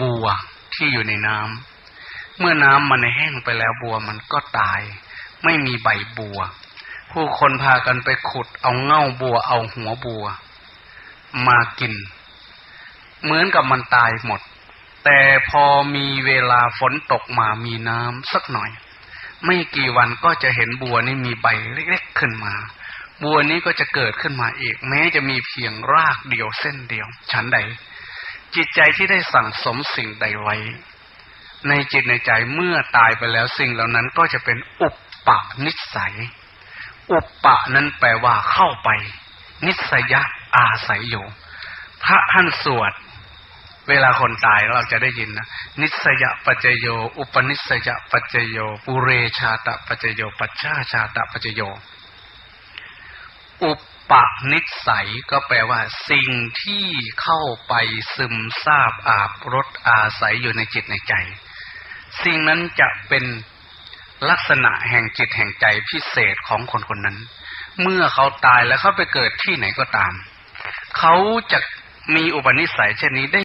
บัวที่อยู่ในน้ำเมื่อน้ำมันแห้งไปแล้วบัวมันก็ตาย ไม่มีใบบัว ผู้คนพากันไปขุดเอาเง่าบัวเอาหัวบัว มากิน เหมือนกับมันตายหมด แต่พอมีเวลาฝนตกมามีน้ำสักหน่อย ไม่กี่วันก็จะเห็นบัวนี่มีใบเล็กๆขึ้นมาบัวนี้ก็จะเกิดขึ้นมาอีก แม้จะมีเพียงรากเดียวเส้นเดียว ฉันใด จิตใจที่ได้สั่งสมสิ่งใดไว้ ในจิตในใจเมื่อตายไปแล้วสิ่งเหล่านั้นก็จะเป็นอุปปะนิสัย อุปปะนั้นแปลว่าเข้าไป นิสยะอาศัยอยู่ พระท่านสวด เวลาคนตายเราจะได้ยินนะนิสยปัจโย อุปนิสยปัจโย ปุเรชาตปัจโย ปัจฉาชาตปัจโย อุป ปะนิสัยก็แปลว่า สิ่งที่เข้าไปซึมซาบอาบรสอาศัยอยู่ในจิตในใจ สิ่งนั้นจะเป็นลักษณะแห่งจิตแห่งใจพิเศษของคนคนนั้น เมื่อเขาตายแล้วเขาไปเกิดที่ไหนก็ตาม เขาจะมีอุปนิสัยเช่นนี้ได้